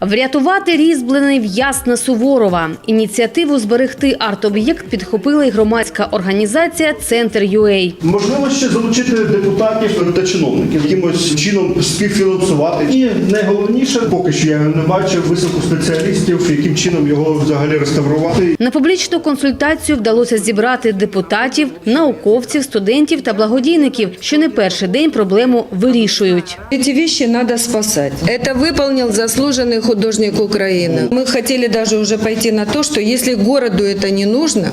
Врятувати різьблений в'яз на Суворова. Ініціативу зберегти арт-об'єкт підхопила й громадська організація Центр UA. Можливо, ще залучити депутатів та чиновників, якимось чином співфінансувати. І найголовніше, поки що я не бачив високу спеціалістів, яким чином його взагалі реставрувати. На публічну консультацію вдалося зібрати депутатів, науковців, студентів та благодійників, що не перший день проблему вирішують. Эти вещи надо спасать. Это выполнил заслуженный художник Украины. Мы хотели даже уже пойти на то, что если городу это не нужно,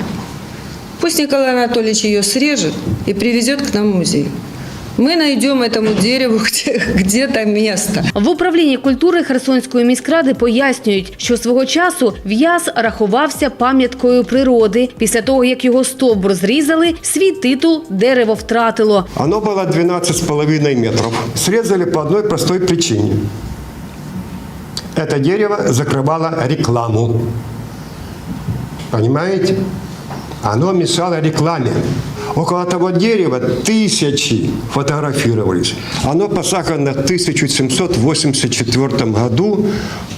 пусть Николай Анатольевич ее срежет и привезет к нам в музей. Мы найдем этому дереву где- где-то место. В управлінні культури Херсонської міськради пояснюють, що свого часу в'яз рахувався пам'яткою природи. Після того, як його стовбур зрізали, свій титул дерево втратило. Оно было 12,5 метров. Срезали по одной простой причине. Это дерево закрывало рекламу. Понимаете? Оно мешало рекламе. Около того дерева тысячи фотографировались. Оно посажено в 1784 году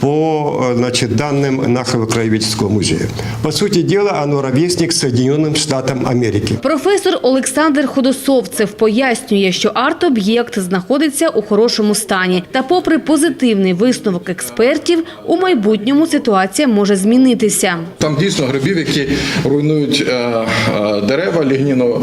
по э, значит, данным нашего краеведческого музея. По сути дела, оно ровесник Соединенным Штатам Америки. Професор Олександр Ходосовцев пояснює, що арт-об'єкт знаходиться у хорошому стані. Та, попри позитивний висновок експертів, у майбутньому ситуація може змінитися. Там дійсно грибів, які руйнують е, е, дерева, лігніно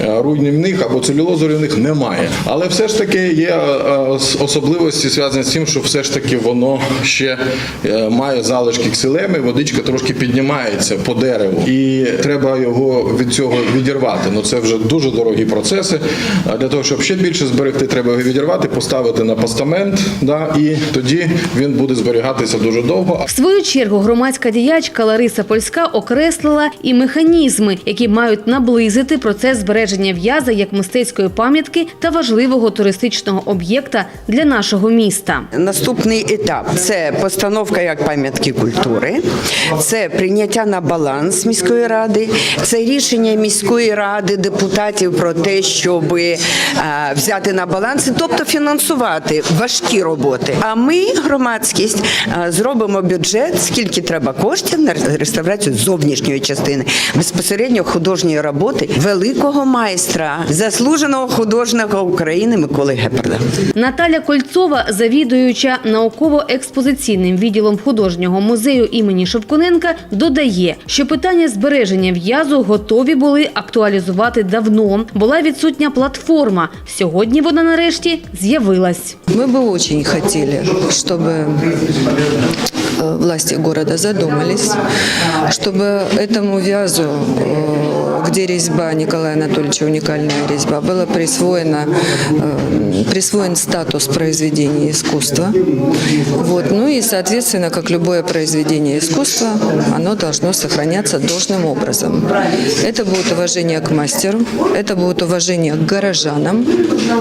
руйнівних або целюлозорівних немає. Але все ж таки є е, е, особливості зв'язані з тим, що все ж таки воно ще е, має залишки ксилеми, водичка трошки піднімається по дереву, і треба його від цього відірвати. Ну це вже дуже дорогі процеси. Для того, щоб ще більше зберегти, треба його відірвати, поставити на постамент, да, і тоді він буде зберігатися дуже довго. В свою чергу громадська діячка Лариса Польська окреслила і механізми, які мають наблизити процес збереження в'яза як мистецької пам'ятки та важливого туристичного об'єкта для нашого міста. Наступний етап це постановка як пам'ятки культури, це прийняття на баланс міської ради, це рішення міської ради депутатів про те, щоб взяти на баланс, тобто фінансувати важкі роботи. А ми, громадськість, е, зробимо бюджет, скільки треба коштів на реставрацію зовнішньої частини безпосередньо художньої роботи великого майстра, заслуженого художника України Миколи Гепарда. Наталя Кольцова, завідуюча науково-експозиційним відділом художнього музею імені Шевкуненка, додає, що питання збереження в'язу готові були актуалізувати давно. Була відсутня платформа. Сьогодні вона нарешті з'явилась. Мы бы очень хотели, чтобы э, власти города задумались, чтобы этому вязу, э, где резьба Николая Анатольевича, уникальная резьба, было присвоено, э, присвоен статус произведения искусства. Вот. Ну и, соответственно, как любое произведение искусства, оно должно сохраняться должным образом. Это будет уважение к мастеру, это будет уважение к горожанам,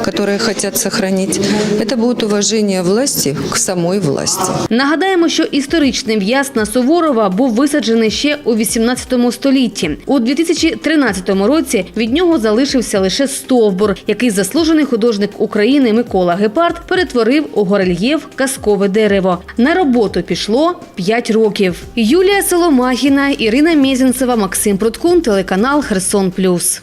которые хотят сохранить, это будет уважение власти к самой власти. Нагадаємо, що історичний в'яз на Суворова був висаджений ще у 18 столітті. У 2013 році від нього залишився лише стовбур, який заслужений художник України Микола Гепард перетворив у горельєф казкове дерево. На роботу пішло 5 років. Юлія Соломахіна, Ірина Мєзінцева, Максим Пруткун, телеканал Херсон Плюс.